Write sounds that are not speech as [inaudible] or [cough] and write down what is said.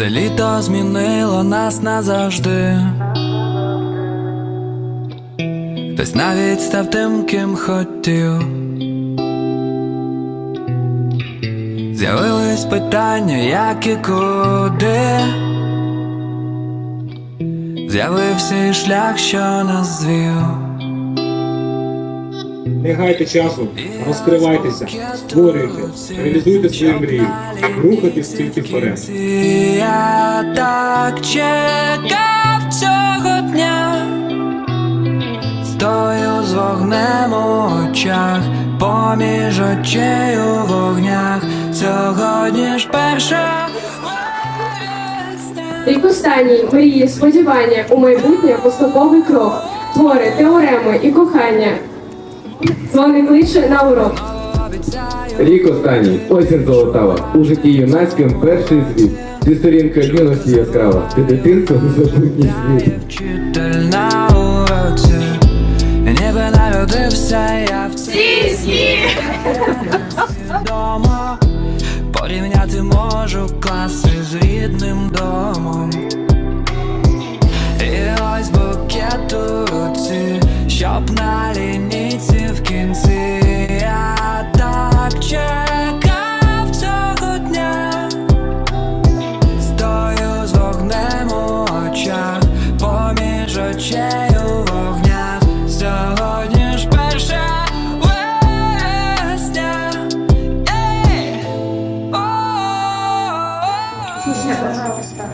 Це літо змінило нас назавжди. Хтось навіть став тим, ким хотів. З'явились питання, як і куди. З'явився і шлях, що нас звів. Не гайте часу, розкривайтеся, створюйте, реалізуйте свої мрії, рухайтесь тільки вперед. Так чекав цього дня, стою з вогнем у очах, поміж очей у вогнях, сьогодні ж перша. Рік останній мрії, сподівання у майбутнє поступовий крок, твори, теореми і кохання. Дзвони кличе на урок. Рік останній, осінь золотава, у житті юнацьким перший звіт. Ти сторінка юності яскрава, ти дитинство незабутній [laughs] світ. Вчитель на уроці, ніби народився я в цій вдома. [laughs] Порівняти можу класи з рідним домом. І ось букет у руці, щоб на лінії Конечно, пожалуйста.